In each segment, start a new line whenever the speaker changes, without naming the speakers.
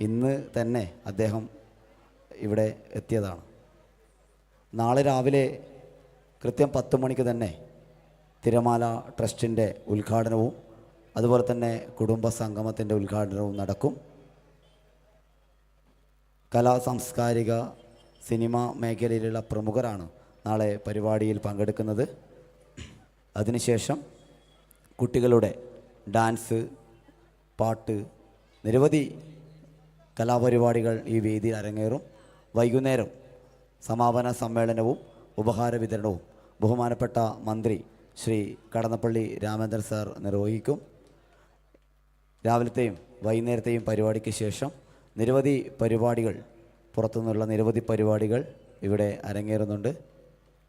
ഇന്ന് തന്നെ അദ്ദേഹം ഇവിടെ എത്തിയതാണ്. നാളെ രാവിലെ കൃത്യം പത്ത് മണിക്ക് തന്നെ തിരമാല ട്രസ്റ്റിന്റെ ഉദ്ഘാടനവും അതുപോലെ തന്നെ കുടുംബ സംഗമത്തിന്റെ ഉദ്ഘാടനവും നടക്കും. കലാ സാംസ്കാരിക സിനിമ മേഖലയിലുള്ള പ്രമുഖരാണ് നാളെ പരിപാടിയിൽ പങ്കെടുക്കുന്നത്. അതിനുശേഷം കുട്ടികളുടെ ഡാൻസ് പാട്ട് നിരവധി കലാപരിപാടികൾ ഈ വേദിയിൽ അരങ്ങേറും. വൈകുന്നേരം സമാപന സമ്മേളനവും ഉപഹാര വിതരണവും ബഹുമാനപ്പെട്ട മന്ത്രി ശ്രീ കടന്നപ്പള്ളി രാമേന്ദ്രൻ സാർ നിർവഹിക്കും. രാവിലത്തെയും വൈകുന്നേരത്തെയും പരിപാടിക്ക് ശേഷം നിരവധി പരിപാടികൾ പുറത്തുനിന്നുള്ള നിരവധി പരിപാടികൾ ഇവിടെ അരങ്ങേറുന്നുണ്ട്.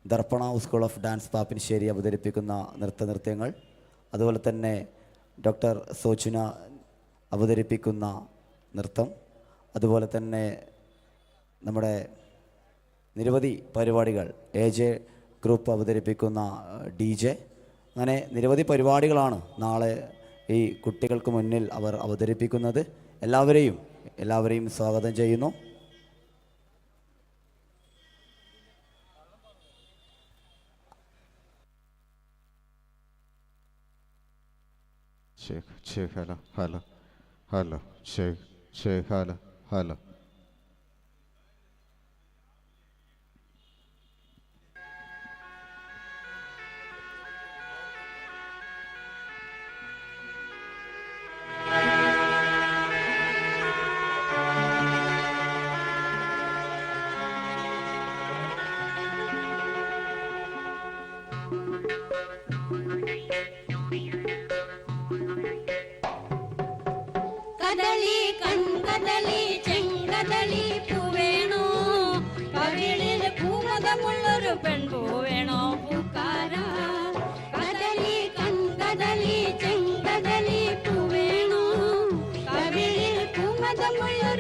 Darpana school of dance Pappinissery അവതരിപ്പിക്കുന്ന നൃത്ത നൃത്യങ്ങൾ അതുപോലെ തന്നെ ഡോക്ടർ സോചുന അവതരിപ്പിക്കുന്ന നൃത്തം. അതുപോലെ തന്നെ നമ്മുടെ നിരവധി പരിപാടികൾ എ ജെ ഗ്രൂപ്പ് അവതരിപ്പിക്കുന്ന ഡി ജെ അങ്ങനെ നിരവധി പരിപാടികളാണ് നാളെ ഈ കുട്ടികൾക്ക് മുന്നിൽ അവർ അവതരിപ്പിക്കുന്നത്. എല്ലാവരെയും എല്ലാവരെയും സ്വാഗതം ചെയ്യുന്നു.
Hello hello hello hello. hello,
هلا
way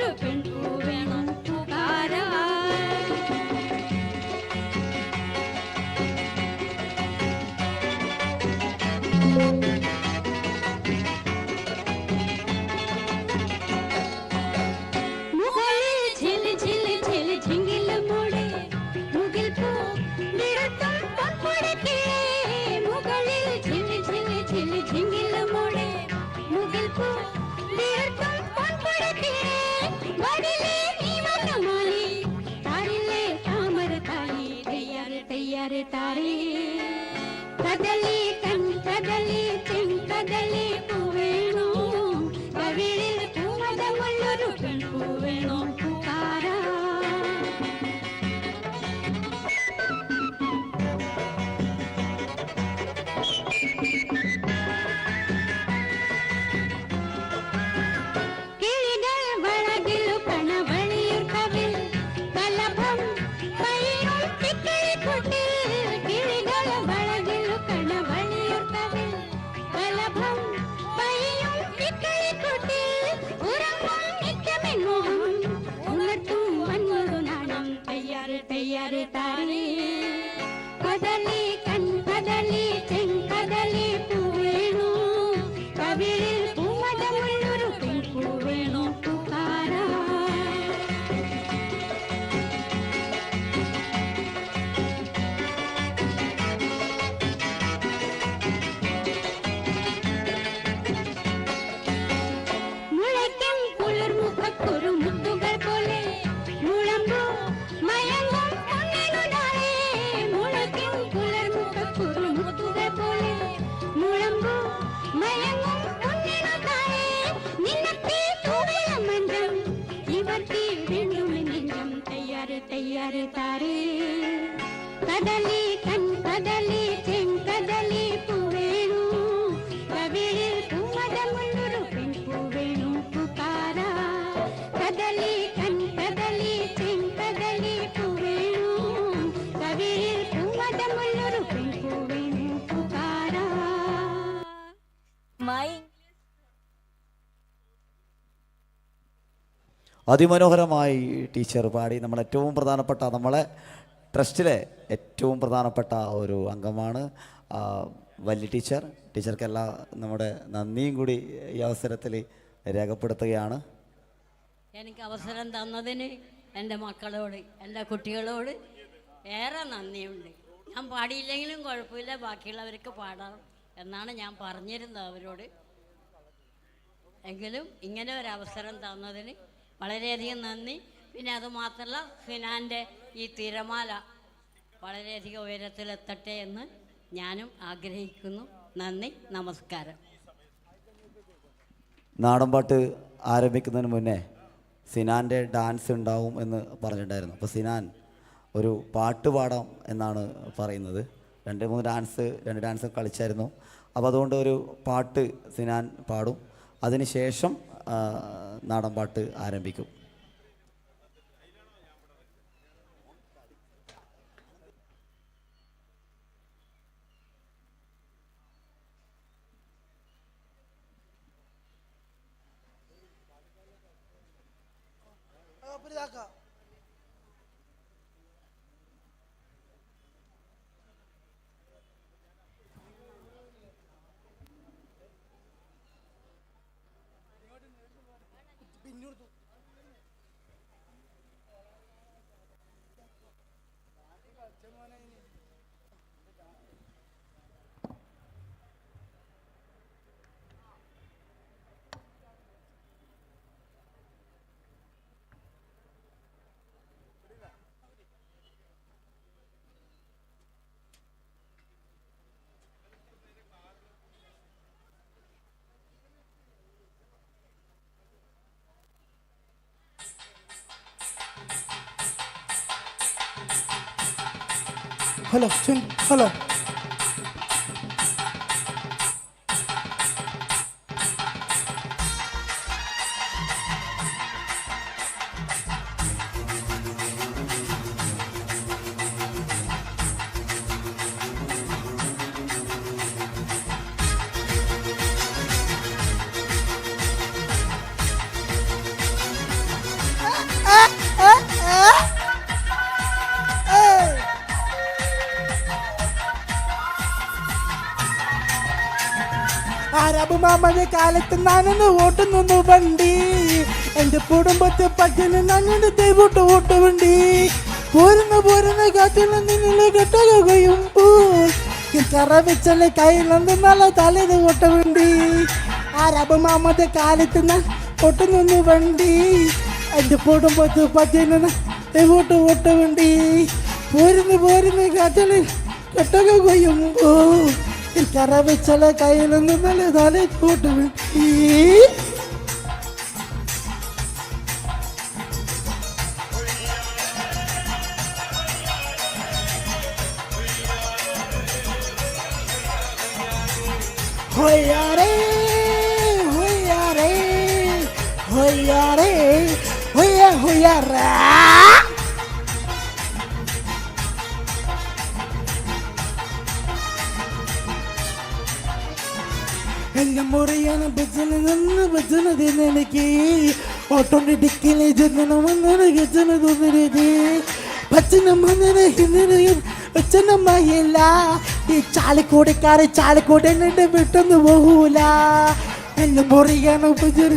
അതിമനോഹരമായി ടീച്ചർ പാടി. നമ്മൾ ഏറ്റവും പ്രധാനപ്പെട്ട നമ്മളെ ട്രസ്റ്റിലെ ഏറ്റവും പ്രധാനപ്പെട്ട ഒരു അംഗമാണ് വലിയ ടീച്ചർ. ടീച്ചർക്കെല്ലാം നമ്മുടെ നന്ദിയും കൂടി ഈ അവസരത്തിൽ രേഖപ്പെടുത്തുകയാണ്.
എനിക്ക് അവസരം തന്നതിന് എന്റെ മക്കളോട് എന്റെ കുട്ടികളോട് ഏറെ നന്ദിയുണ്ട്. ഞാൻ പാടിയില്ലെങ്കിലും കുഴപ്പമില്ല ബാക്കിയുള്ളവർക്ക് പാടാം എന്നാണ് ഞാൻ പറഞ്ഞിരുന്നത് അവരോട്. എങ്കിലും ഇങ്ങനെ ഒരു അവസരം തന്നതിന് വളരെയധികം നന്ദി. പിന്നെ അതുമാത്രമല്ല ഫിനാന്റെ ഈ തിരമാല വളരെയധികം ഉയരത്തിലെത്തട്ടെ എന്ന് ഞാനും ആഗ്രഹിക്കുന്നു. നന്ദി നമസ്കാരം.
നാടൻപാട്ട് ആരംഭിക്കുന്നതിന് മുന്നേ സിനാന്റെ ഡാൻസ് ഉണ്ടാവും എന്ന് പറഞ്ഞിട്ടുണ്ടായിരുന്നു. അപ്പോൾ സിനാൻ ഒരു പാട്ട് പാടാം എന്നാണ് പറയുന്നത്. രണ്ട് മൂന്ന് ഡാൻസ് രണ്ട് ഡാൻസ് കളിച്ചായിരുന്നു. അപ്പോൾ അതുകൊണ്ട് ഒരു പാട്ട് സിനാൻ പാടും. അതിനുശേഷം നാടൻപാട്ട് ആരംഭിക്കും.
ഹലോ അറബ് മാമന്റെ കാലത്ത് നനന്ന് ഓട്ടുന്നു വണ്ടി. എന്റെ കുടുംബത്തെ പറ്റിന് നനന്ന് ദൈവോട്ട് ഓട്ടു വണ്ടി. പോരുന്ന പോരുന്ന കാറ്റിൽ നിങ്ങൾ കെട്ടുകയുമ്പോൾ കറ കയ്യിൽ നിന്ന് നല്ല തലേത് ഓട്ട വണ്ടി. അറബ് മാമന്റെ കാലത്ത് ഞാൻ ഓട്ടുന്നു വണ്ടി. എന്റെ കുടുംബത്തെ പറ്റിന് ദൈവോട്ട് ഓട്ട വണ്ടി. പോരുന്ന പോരുന്ന കാറ്റിൽ കെട്ടുക കൊയ്യുമ്പോ കറ വെച്ചല കയ്യിലൊന്നും നല്ല തല കൂട്ട് വിട്ടി ഹൊയ്യാറേ ഹൊയ്യാറേ ഹൊയ്യാറേ ഹൊയ്യ ഹൊയ്യാറാ എന്റെ മുറിയാണ്. ഭജന നിന്ന് ഭജന എനിക്ക് ഓട്ടോമാറ്റിക്കലി ജനനമെന്നാണ് ഗജന തോന്നരുത് ഭജനം വന്നത് ഹിന്ദിയും ഭജനമായില്ല ഈ ചാലക്കോടിക്കാരെ ചാലക്കോട് എന്നെ വിട്ടൊന്നു പോകൂല. എല്ലാം മുറിയാണ്. ഭജന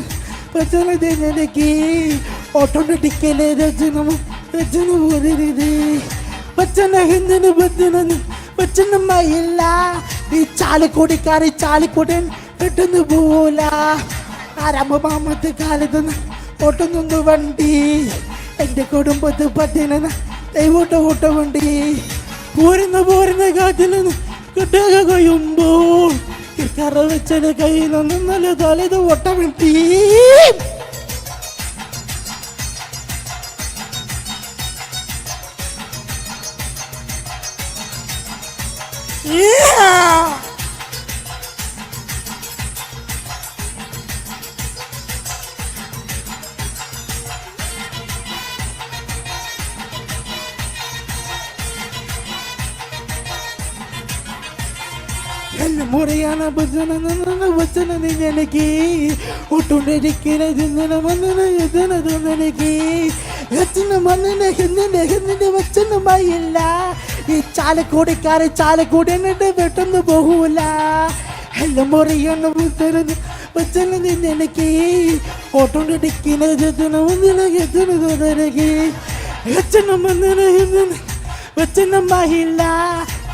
ഭജന എനിക്ക് ഓട്ടോമാറ്റിക്കലി രചനം രചന പോരരുത് ഭജന ഹിന്ദിന് ഭജന ഭജനമായില്ല ഈ ചാലക്കോടിക്കാരെ ചാലക്കോടൻ പെട്ടെന്ന് പോല. ആരംഭമാമത്തെ കാലത്ത് ഓട്ടുന്നു വണ്ടി. എന്റെ കുടുംബത്ത് പറ്റിനെന്ന് ദൈവോട്ട ഓട്ട വണ്ടി. പോരുന്ന പോരുന്ന കാറ്റിൽ കിട്ടുക കഴിയുമ്പോൾ കറ വെച്ചത് കയ്യിൽ നിന്ന് നല്ല തലേത് ഓട്ട വണ്ടി. മുറിയാണ് ഭജന വച്ചന എനിക്ക് ഒട്ടുണ്ടിരിക്കുന്ന ചിന്തന വന്നന എതന തോന്നെനിക്ക് എച്ചന വന്നന ഹിന്ദിന്റെ ഹിന്ദിന്റെ വച്ചനുമായില്ല ഈ എന്നിട്ട് പെട്ടെന്ന് പോകൂല. എല്ലാം മുറിയാണ് ഓട്ടോണ്ട് ഡിക്കിനെ ചെത്തന ഒന്നിനകെത്തന തോന്നരക്ക്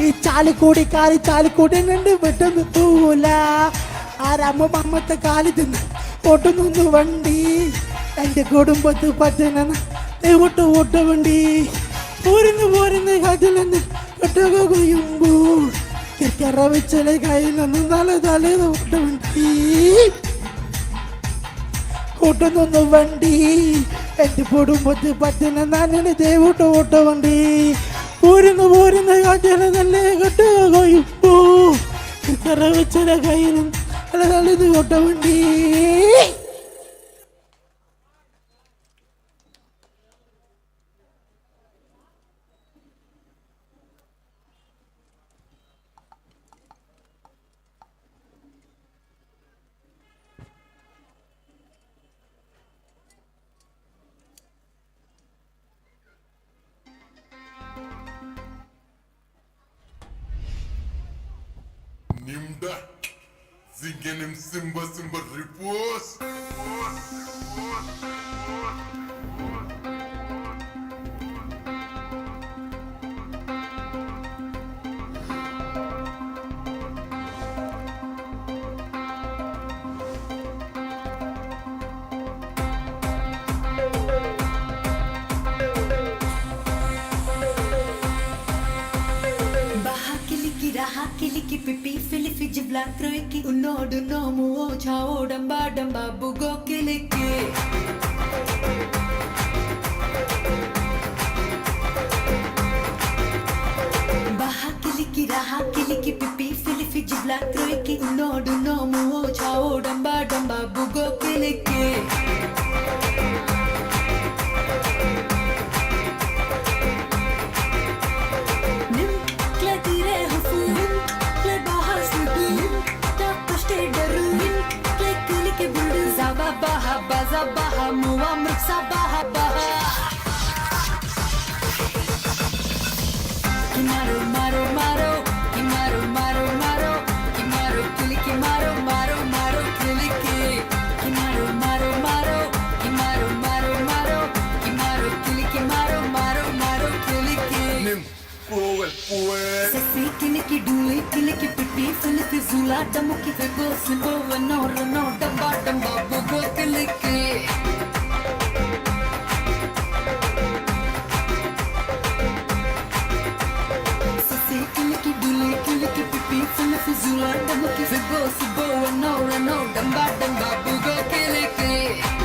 ഈ ചാലിക്കൂടി കാലി ചാലിക്കൂടി കണ്ട് പെട്ടെന്ന് പോവൂല. ആരമ്മ മമ്മത്തെ കാലി തിന്ന് ഒട്ടുന്നു വണ്ടി. എന്റെ കുടുംബത്ത് പറ്റുന്ന ഓട്ട ഒട്ടു വണ്ടി. പോരുന്ന് പോരുന്ന് കാറ്റിലെന്ന് കെട്ടക കൊയ്യുമ്പോൾ കിക്കറ വെച്ചല കയ്യിൽ നിന്ന് തല തല ഒട്ടു വണ്ടി. ഓട്ടുന്നു വണ്ടി. എന്റെ കുടുംബത്തിൽ പറ്റുന്ന നല്ല ദേവോട്ട് ഓട്ട വണ്ടി. പോരുന്നു പോരുന്ന കാറ്റുകളെ നല്ല കെട്ടുക പോ കിക്കറ വെച്ചല കയ്യിൽ തല തല വണ്ടി.
Türkiye'nin simba simba
ripos. Ripos. Madam बाबू गोखले के बाहा किलिकी राहा किलिकी पिपी फिलिफी जिबला त्रोई की नोडु नोमु ओ जाओ डंबा डंबा
बुगो சூலாட்டம் முக்கிது
கோசு போவனோட நோட்டம் bottom Pappu கோக்கிலுக்கு Zula, the monkey, the ghost, the
bow, and all, and all, the
bad, the babu, go kill
it.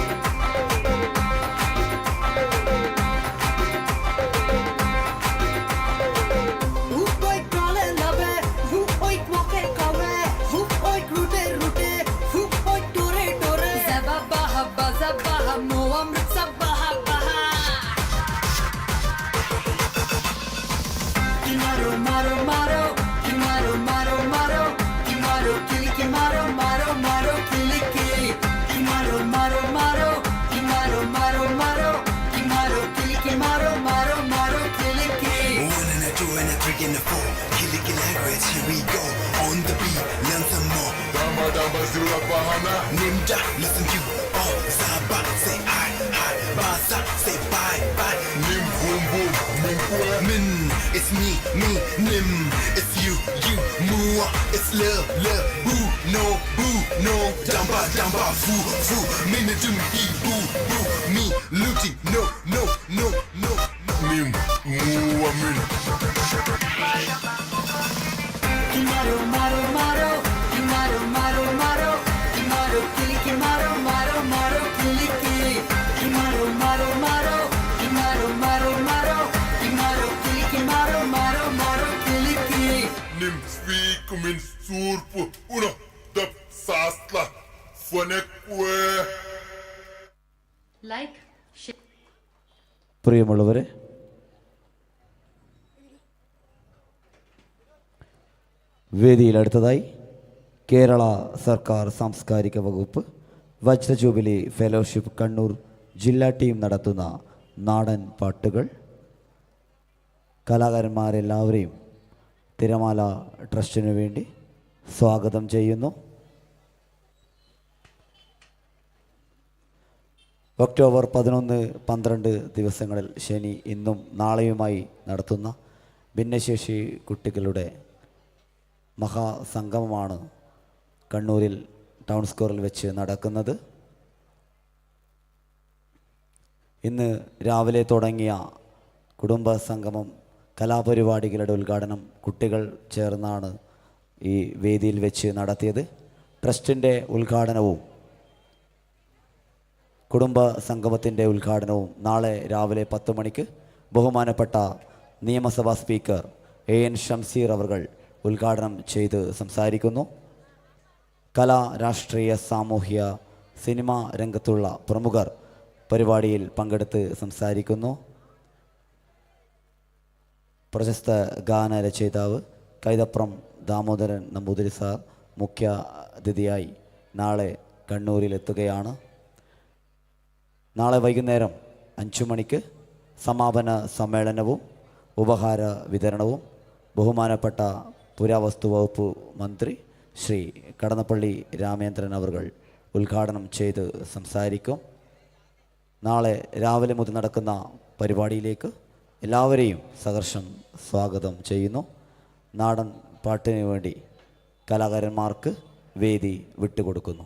It's me, me, Nim. It's you, you, Mua. It's love, love, boo, no, boo, no. Damba, damba, foo, foo. Minute he, boo, boo. Me, looting, no, no, no, no, no.
Nim Mua Min
പ്രിയമുള്ളവരെ വേദിയിൽ അടുത്തതായി കേരള സർക്കാർ സാംസ്കാരിക വകുപ്പ് വജ്ര jubilee fellowship Kannur ജില്ലാ team നടത്തുന്ന നാടൻ പാട്ടുകൾ. കലാകാരന്മാരെല്ലാവരെയും തിരമാല ട്രസ്റ്റിനു വേണ്ടി സ്വാഗതം ചെയ്യുന്നു. ഒക്ടോബർ പതിനൊന്ന് പന്ത്രണ്ട് ദിവസങ്ങളിൽ ശനി ഇന്നും നാളെയുമായി നടത്തുന്ന ഭിന്നശേഷി കുട്ടികളുടെ മഹാസംഗമമാണ് കണ്ണൂരിൽ ടൗൺ സ്ക്വയറിൽ വെച്ച് നടക്കുന്നത്. ഇന്ന് രാവിലെ തുടങ്ങിയ കുടുംബ സംഗമം കലാപരിപാടികളുടെ ഉദ്ഘാടനം കുട്ടികൾ ചേർന്നാണ് ഈ വേദിയിൽ വെച്ച് നടത്തിയത്. ട്രസ്റ്റിന്റെ ഉദ്ഘാടനവും കുടുംബ സംഗമത്തിന്റെ ഉദ്ഘാടനവും നാളെ രാവിലെ പത്ത് മണിക്ക് ബഹുമാനപ്പെട്ട നിയമസഭാ സ്പീക്കർ എ എൻ ഷംസീർ അവർകൾ ഉദ്ഘാടനം ചെയ്ത് സംസാരിക്കുന്നു. കല രാഷ്ട്രീയ സാമൂഹ്യ സിനിമാ രംഗത്തുള്ള പ്രമുഖർ പരിപാടിയിൽ പങ്കെടുത്ത് സംസാരിക്കുന്നു. പ്രശസ്ത ഗാനരചയിതാവ് കൈതപ്രം ദാമോദരൻ നമ്പൂതിരി സാർ മുഖ്യ അതിഥിയായി നാളെ കണ്ണൂരിലെത്തുകയാണ്. നാളെ വൈകുന്നേരം അഞ്ചു മണിക്ക് സമാപന സമ്മേളനവും ഉപഹാര വിതരണവും ബഹുമാനപ്പെട്ട പുരാവസ്തു വകുപ്പ് മന്ത്രി ശ്രീ കടന്നപ്പള്ളി രാമേന്ദ്രൻ അവർ ഉദ്ഘാടനം ചെയ്ത് സംസാരിക്കും. നാളെ രാവിലെ മുതൽ നടക്കുന്ന പരിപാടിയിലേക്ക് എല്ലാവരെയും സഹർഷം സ്വാഗതം ചെയ്യുന്നു. നാടൻ പാട്ടിനു വേണ്ടി കലാകാരന്മാർക്ക് വേദി വിട്ടുകൊടുക്കുന്നു.